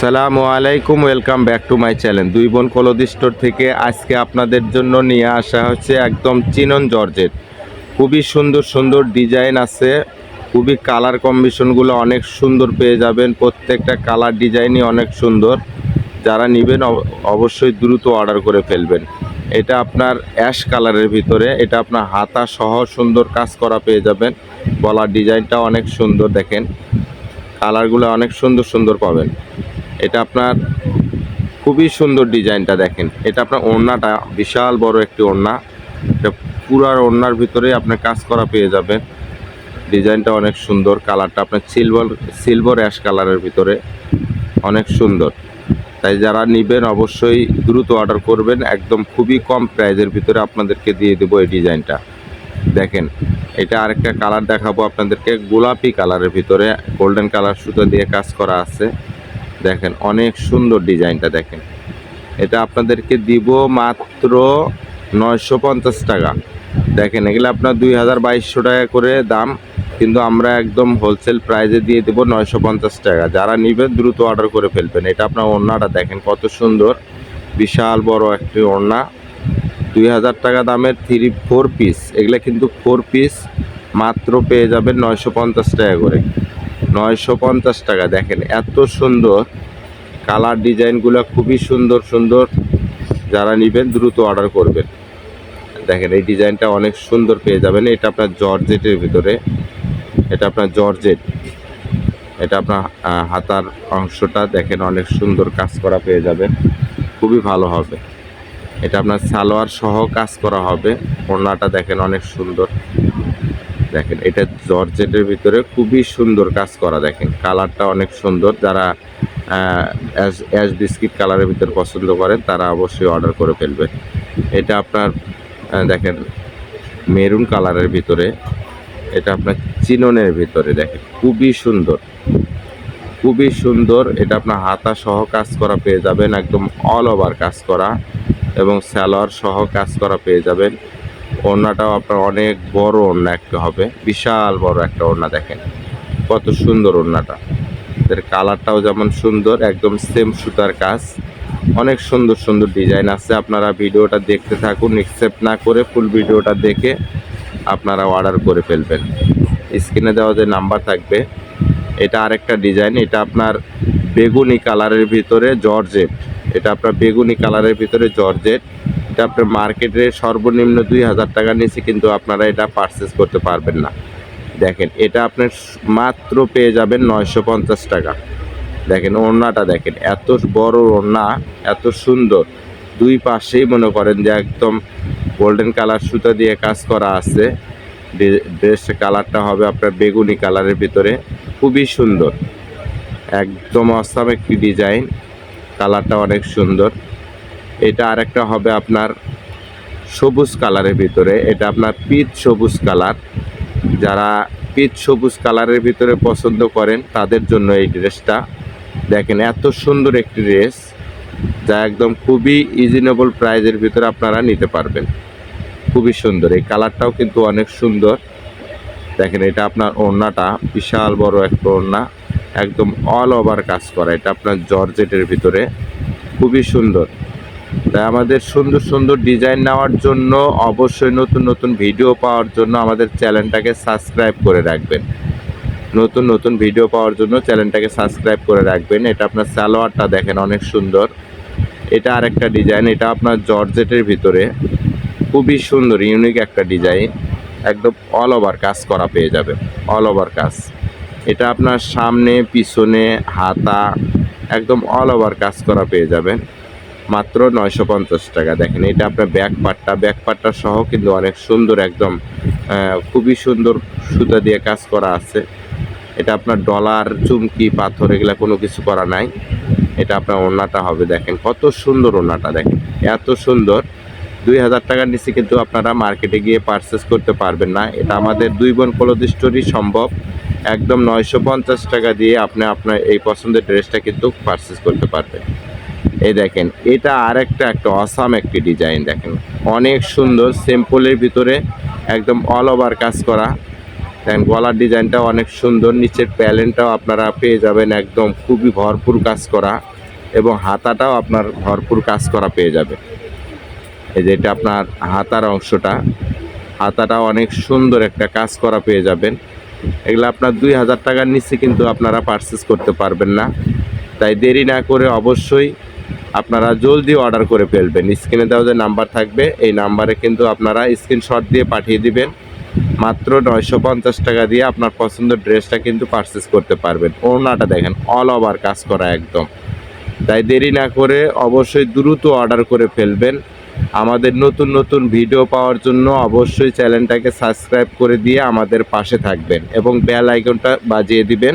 আসসালামু আলাইকুম welcome back to my channel দুই বোন কলদি স্টোর থেকে আজকে আপনাদের জন্য নিয়ে আসা হচ্ছে একদম চিনন জর্জেট। খুবই সুন্দর সুন্দর ডিজাইন আছে। খুবই কালার কম্বিনেশনগুলো অনেক সুন্দর পেয়ে যাবেন। প্রত্যেকটা কালার ডিজাইনই অনেক সুন্দর। যারা নেবেন অব- অবশ্যই দ্রুত অর্ডার করে ফেলবেন। এটা আপনার অ্যাশ কালারের ভিতরে, এটা আপনার হাতা সহ সুন্দর কাজ করা পেয়ে যাবেন। গলার ডিজাইনটা অনেক সুন্দর দেখেন। কালারগুলো অনেক সুন্দর সুন্দর পাবেন। এটা আপনার খুবই সুন্দর ডিজাইনটা দেখেন। এটা আপনার ওড়নাটা বিশাল বড় একটি ওড়না। এটা পুরার ওড়নার ভিতরে আপনার কাজ করা পেয়ে যাবেন। ডিজাইনটা অনেক সুন্দর, কালারটা আপনার সিলভার সিলভার অ্যাশ কালারের ভিতরে। অনেক সুন্দর। তাই যারা নেবেন অবশ্যই দ্রুত অর্ডার করবেন। একদম খুবই কম প্রাইজের ভিতরে আপনাদেরকে দিয়ে দেবো এই ডিজাইনটা। দেখেন, এটা আরেকটা কালার দেখাবো আপনাদেরকে। গোলাপি কালারের ভিতরে, গোল্ডেন কালার সুতো দিয়ে কাজ করা আছে। দেখেন, অনেক সুন্দর ডিজাইনটা দেখেন। এটা আপনাদেরকে দিব মাত্র নয়শো পঞ্চাশ টাকা। দেখেন, এগুলো আপনার দুই হাজার বাইশশো টাকা করে দাম, কিন্তু আমরা একদম হোলসেল প্রাইজে দিয়ে দেবো নয়শো পঞ্চাশ টাকা। যারা নেবেন দ্রুত অর্ডার করে ফেলবেন। এটা আপনার ওড়নাটা দেখেন, কত সুন্দর। বিশাল বড় একটি ওড়না। দুই হাজার টাকা দামের থ্রি ফোর পিস এগুলো কিন্তু ফোর পিস মাত্র পেয়ে যাবেন নয়শো পঞ্চাশ টাকা করে। নয়শো পঞ্চাশ টাকা, দেখেন, এত সুন্দর। কালার ডিজাইনগুলো খুবই সুন্দর সুন্দর। যারা নেবেন, দ্রুত অর্ডার করবেন। দেখেন, এই ডিজাইনটা অনেক সুন্দর পেয়ে যাবেন। এটা আপনার জর্জেটের ভিতরে। এটা আপনার জর্জেট। এটা আপনার হাতার অংশটা দেখেন অনেক সুন্দর কাজ করা পেয়ে যাবেন। খুবই ভালো হবে। এটা আপনার সালোয়ার সহ কাজ করা হবে। ওড়নাটা দেখেন অনেক সুন্দর। দেখেন, এটা জর্জেটের ভিতরে খুবই সুন্দর কাজ করা। দেখেন, কালারটা অনেক সুন্দর। যারা অ্যাশ অ্যাশ বিস্কিট কালারের ভিতরে পছন্দ করেন, তারা অবশ্যই অর্ডার করে ফেলবেন এটা আপনার দেখেন মেরুন কালারের ভিতরে, এটা আপনার চিননের ভিতরে দেখেন, খুবই সুন্দর। খুবই সুন্দর, এটা আপনার হাতা সহ কাজ করা পেয়ে যাবেন, একদম অল ওভার কাজ করা, এবং স্যালোয়ার সহ কাজ করা পেয়ে যাবেন। ওড়নাটাও আপনার অনেক বড় ওড়না একটা হবে, বিশাল বড় একটা ওড়না দেখেন, কত সুন্দর ওড়নাটা। এর কালারটাও যেমন সুন্দর, একদম সেম সুতার কাজ। অনেক সুন্দর সুন্দর ডিজাইন আছে। আপনারা ভিডিওটা দেখতে থাকুন একসেপ্ট না করে ফুল ভিডিওটা দেখে আপনারা অর্ডার করে ফেলবেন। স্ক্রিনে দেওয়া যে নাম্বার থাকবে, এটা আরেকটা ডিজাইন এটা আপনার বেগুনি কালারের ভিতরে জর্জেট। এটা আপনার বেগুনি কালারের ভিতরে জর্জেট। এটা আপনার মার্কেটে সর্বনিম্ন দুই হাজার টাকার নিচে কিন্তু আপনারা এটা পারচেস করতে পারবেন না। দেখেন, এটা আপনার মাত্র পেয়ে যাবেন নয়শো পঞ্চাশ টাকা। দেখেন, ওড়নাটা দেখেন, এত বড় ওড়না, এত সুন্দর। দুই পাশেই মনে করেন যে একদম গোল্ডেন কালার সুতা দিয়ে কাজ করা আছে। ড্রেস কালারটা হবে আপনার বেগুনি কালারের ভিতরে। খুবই সুন্দর। একদম অসাম একটি ডিজাইন কালারটা অনেক সুন্দর। এটা আরেকটা হবে আপনার সবুজ কালারের ভিতরে। এটা আপনার পিচ সবুজ কালার। যারা পিচ সবুজ কালারের ভিতরে পছন্দ করেন, তাদের জন্য এই ড্রেসটা। দেখেন, এত সুন্দর একটি ড্রেস, যা একদম খুবই ইজিনেবল প্রাইজের ভিতরে আপনারা নিতে পারবেন। খুবই সুন্দর। এই কালারটাও কিন্তু অনেক সুন্দর। দেখেন, এটা আপনার ওড়নাটা, বিশাল বড় একটা ওড়না। একদম অল ওভার কাজ করা। এটা আপনার জর্জেটের ভিতরে। খুবই সুন্দর। তাই আমাদের সুন্দর সুন্দর ডিজাইন নেওয়ার জন্য, অবশ্যই নতুন নতুন ভিডিও পাওয়ার জন্য আমাদের চ্যানেলটাকে সাবস্ক্রাইব করে রাখবেন। নতুন নতুন ভিডিও পাওয়ার জন্য চ্যানেলটাকে সাবস্ক্রাইব করে রাখবেন। এটা আপনার সালোয়ারটা দেখেন অনেক সুন্দর। এটা আরেকটা ডিজাইন, এটা আপনার জর্জেটের ভিতরে। খুবই সুন্দর, ইউনিক একটা ডিজাইন। একদম অল ওভার কাজ করা পেয়ে যাবে অল ওভার কাজ। এটা আপনার সামনে, পিছনে, হাতা, একদম অল ওভার কাজ করা পেয়ে যাবেন। মাত্র নয়শো পঞ্চাশ টাকা। দেখেন, এটা আপনার ব্যাক পার্টটা ব্যাক পার্টটা সহ কিন্তু অনেক সুন্দর একদম খুবই সুন্দর সুতা দিয়ে কাজ করা আছে। এটা আপনার ডলার, চুমকি, পাথর, এগুলা কোনো কিছু করা নাই। এটা আপনার ওড়নাটা হবে, দেখেন, কত সুন্দর ওড়নাটা, দেখেন, এত সুন্দর। দুই হাজার টাকার নিচে কিন্তু আপনারা মার্কেটে গিয়ে পারচেস করতে পারবেন না। এটা আমাদের দুই বোন কলদি স্টোরই সম্ভব। একদম নয়শো পঞ্চাশ টাকা দিয়ে আপনি আপনার এই পছন্দের ড্রেসটা কিন্তু পারচেস করতে পারবেন। এই দেখেন, এটা আর একটা একটা অসাম একটি ডিজাইন দেখেন। অনেক সুন্দর সিম্পলের ভিতরে একদম অল ওভার কাজ করা। দেখেন, গলার ডিজাইনটাও অনেক সুন্দর, নিচের প্যালেনটাও আপনারা পেয়ে যাবেন একদম খুবই ভরপুর কাজ করা এবং হাতাটাও আপনার ভরপুর কাজ করা পেয়ে যাবে। এই যে এটা আপনার হাতার অংশটা, হাতাটা অনেক সুন্দর একটা কাজ করা পেয়ে যাবেন। এগুলো আপনার দুই হাজার টাকার নিচে কিন্তু আপনারা পারচেস করতে পারবেন না। তাই দেরি না করে অবশ্যই আপনারা জলদি অর্ডার করে ফেলবেন। স্ক্রিনে দেওয়া যে নাম্বার থাকবে, এই নাম্বারে কিন্তু আপনারা স্ক্রিনশট দিয়ে পাঠিয়ে দিবেন। মাত্র নয়শো পঞ্চাশ টাকা দিয়ে আপনার পছন্দের ড্রেসটা কিন্তু পারচেস করতে পারবেন। ওড়নাটা দেখেন অল ওভার কাজ করা একদম। তাই দেরি না করে অবশ্যই দ্রুত অর্ডার করে ফেলবেন। আমাদের নতুন নতুন ভিডিও পাওয়ার জন্য অবশ্যই চ্যানেলটাকে সাবস্ক্রাইব করে দিয়ে আমাদের পাশে থাকবেন এবং বেল আইকনটা বাজিয়ে দিবেন।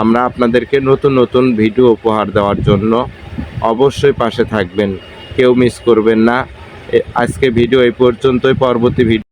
আমরা আপনাদেরকে নতুন নতুন ভিডিও উপহার দেওয়ার জন্য অবশ্যই পাশে থাকবেন। কেউ মিস করবেন না। আজকে ভিডিও এই পর্যন্তই। পরবর্তী ভিডিও